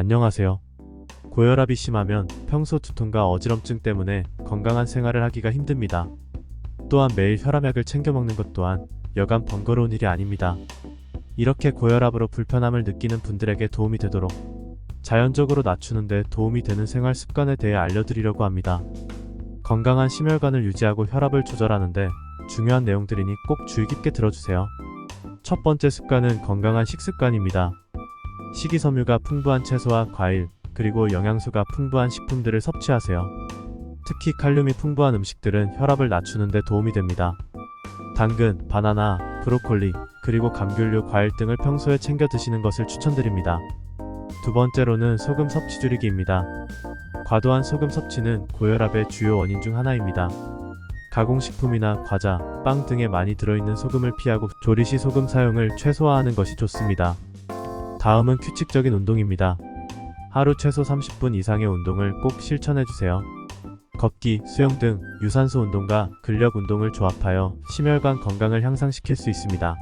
안녕하세요. 고혈압이 심하면 평소 두통과 어지럼증 때문에 건강한 생활을 하기가 힘듭니다. 또한 매일 혈압약을 챙겨 먹는 것 또한 여간 번거로운 일이 아닙니다. 이렇게 고혈압으로 불편함을 느끼는 분들에게 도움이 되도록 자연적으로 낮추는데 도움이 되는 생활 습관에 대해 알려드리려고 합니다. 건강한 심혈관을 유지하고 혈압을 조절하는데 중요한 내용들이니 꼭 주의 깊게 들어주세요. 첫 번째 습관은 건강한 식습관입니다. 식이섬유가 풍부한 채소와 과일, 그리고 영양소가 풍부한 식품들을 섭취하세요. 특히 칼륨이 풍부한 음식들은 혈압을 낮추는 데 도움이 됩니다. 당근, 바나나, 브로콜리, 그리고 감귤류, 과일 등을 평소에 챙겨 드시는 것을 추천드립니다. 두 번째로는 소금 섭취 줄이기입니다. 과도한 소금 섭취는 고혈압의 주요 원인 중 하나입니다. 가공식품이나 과자, 빵 등에 많이 들어있는 소금을 피하고 조리 시 소금 사용을 최소화하는 것이 좋습니다. 다음은 규칙적인 운동입니다. 하루 최소 30분 이상의 운동을 꼭 실천해주세요. 걷기, 수영 등 유산소 운동과 근력 운동을 조합하여 심혈관 건강을 향상시킬 수 있습니다.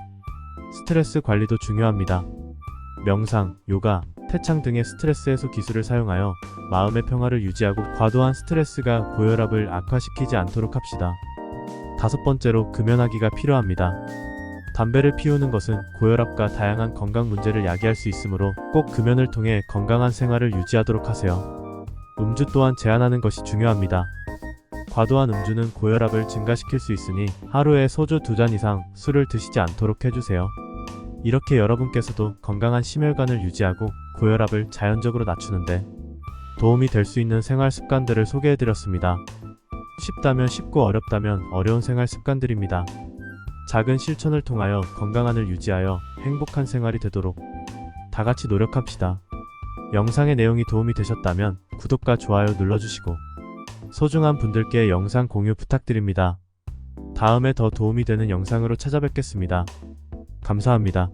스트레스 관리도 중요합니다. 명상, 요가, 태창 등의 스트레스 해소 기술을 사용하여 마음의 평화를 유지하고 과도한 스트레스가 고혈압을 악화시키지 않도록 합시다. 다섯 번째로 금연하기가 필요합니다. 담배를 피우는 것은 고혈압과 다양한 건강 문제를 야기할 수 있으므로 꼭 금연을 통해 건강한 생활을 유지하도록 하세요. 음주 또한 제한하는 것이 중요합니다. 과도한 음주는 고혈압을 증가시킬 수 있으니 하루에 소주 두 잔 이상 술을 드시지 않도록 해주세요. 이렇게 여러분께서도 건강한 심혈관을 유지하고 고혈압을 자연적으로 낮추는데 도움이 될 수 있는 생활 습관들을 소개해드렸습니다. 쉽다면 쉽고 어렵다면 어려운 생활 습관들입니다. 작은 실천을 통하여 건강함을 유지하여 행복한 생활이 되도록 다 같이 노력합시다. 영상의 내용이 도움이 되셨다면 구독과 좋아요 눌러주시고 소중한 분들께 영상 공유 부탁드립니다. 다음에 더 도움이 되는 영상으로 찾아뵙겠습니다. 감사합니다.